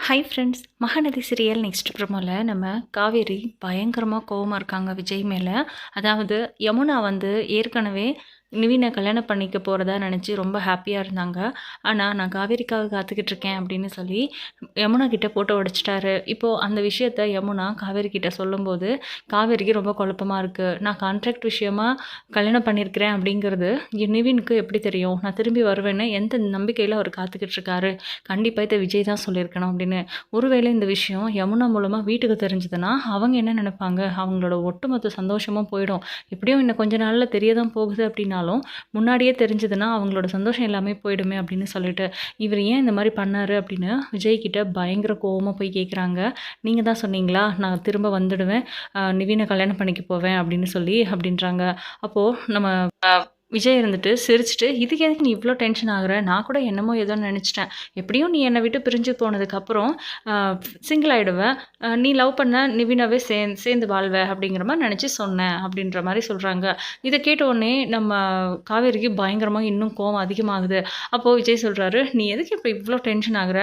Hi friends Mahanadhi serial next ப்ரோமோவில் நம்ம காவேரி பயங்கரமாக கோவமாக இருக்காங்க விஜய் மேலே. அதாவது யமுனா வந்து ஏற்கனவே நிவினை கல்யாணம் பண்ணிக்க போகிறதா நினச்சி ரொம்ப ஹாப்பியாக இருந்தாங்க. ஆனால் நான் காவேரிக்காக காத்துக்கிட்டு இருக்கேன் அப்படின்னு சொல்லி யமுனா கிட்டே போட்டோ உடைச்சிட்டாரு இப்போது அந்த விஷயத்த யமுனா காவேரி கிட்டே சொல்லும்போது காவேரிக்கு ரொம்ப குழப்பமாக இருக்குது நான் கான்ட்ராக்ட் விஷயமா கல்யாணம் பண்ணியிருக்கிறேன் அப்படிங்கிறது என் நிவினுக்கு எப்படி தெரியும்? நான் திரும்பி வருவேன்னு எந்த நம்பிக்கையில் அவர் காத்துக்கிட்டு இருக்காரு கண்டிப்பாக இதை விஜய் தான் சொல்லியிருக்கணும் அப்படின்னு. ஒருவேளை இந்த விஷயம் யமுனா மூலமாக வீட்டுக்கு தெரிஞ்சதுன்னா அவங்க என்ன நினைப்பாங்க? அவங்களோட ஒட்டுமொத்த சந்தோஷமும் போயிடும். எப்படியும் இன்னும் கொஞ்ச நாளில் தெரிய தான் போகுது அப்படின்னா அப்படின்னாலும் முன்னாடியே தெரிஞ்சதுன்னா அவங்களோட சந்தோஷம் எல்லாமே போயிடுமே அப்படின்னு சொல்லிட்டு இவர் ஏன் இந்த மாதிரி பண்ணார் அப்படின்னு விஜய்கிட்ட பயங்கர கோவமாக போய் கேட்குறாங்க நீங்கள் தான் சொன்னீங்களா? நான் திரும்ப வந்துடுவேன். ஆஹ் நிவினை கல்யாணம் பண்ணிக்க போவேன் அப்படின்னு சொல்லி அப்படின்றாங்க. அப்போது நம்ம விஜய் இருந்துட்டு சிரிச்சுட்டு இதுக்கு எதுக்கு நீ இவ்வளோ டென்ஷன் ஆகுற? நான் கூட என்னமோ ஏதோ நினச்சிட்டேன். எப்படியும் நீ என்னை விட்டு பிரிஞ்சு போனதுக்கப்புறம் சிங்கிள் ஆகிடுவேன் நீ லவ் பண்ண நிவினாவே சே சேர்ந்து வாழ்வ அப்படிங்கிற மாதிரி நினச்சி சொன்னேன் அப்படின்ற மாதிரி சொல்கிறாங்க இதை கேட்ட உடனே நம்ம காவேரிக்கு பயங்கரமாக இன்னும் கோவம் அதிகமாகுது. அப்போது விஜய் சொல்கிறாரு நீ எதுக்கு இப்போ இவ்வளோ டென்ஷன் ஆகுற?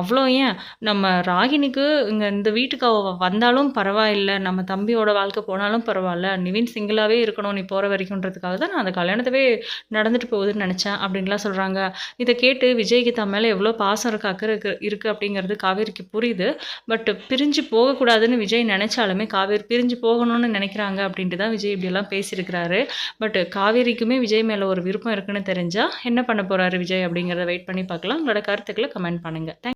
அவ்வளோ ஏன்? நம்ம ராகினிக்கு இங்கே இந்த வீட்டுக்கு அவ வந்தாலும் பரவாயில்லை. நம்ம தம்பியோட வாழ்க்கை போனாலும் பரவாயில்ல. நிவின் சிங்கிளாகவே இருக்கணும் நீ போகிற வரைக்கும்ன்றதுக்காக தான் நான் அந்த கல்யாணத்தவே நடந்துட்டு போகுதுன்னு நினச்சேன் அப்படின்லாம் சொல்கிறாங்க இதை கேட்டு விஜய்க்கு தன் மேலே எவ்வளோ பாசம் இருக்கு அக்கறை இருக்கு இருக்குது அப்படிங்கிறது காவேரிக்கு புரியுது. பட் பிரிஞ்சு போகக்கூடாதுன்னு விஜய் நினச்சாலுமே காவேரி பிரிஞ்சு போகணும்னு நினைக்கிறாங்க அப்படின்ட்டு தான் விஜய் இப்படியெல்லாம் பேசியிருக்கிறாரு. பட் காவேரிக்குமே விஜய் மேலே ஒரு விருப்பம் இருக்குன்னு தெரிஞ்சால் என்ன பண்ண போகிறாரு விஜய் அப்படிங்கிறத வெயிட் பண்ணி பார்க்கலாம். உங்களோட கருத்துக்களை கமெண்ட் பண்ணுங்கள் தேங்க்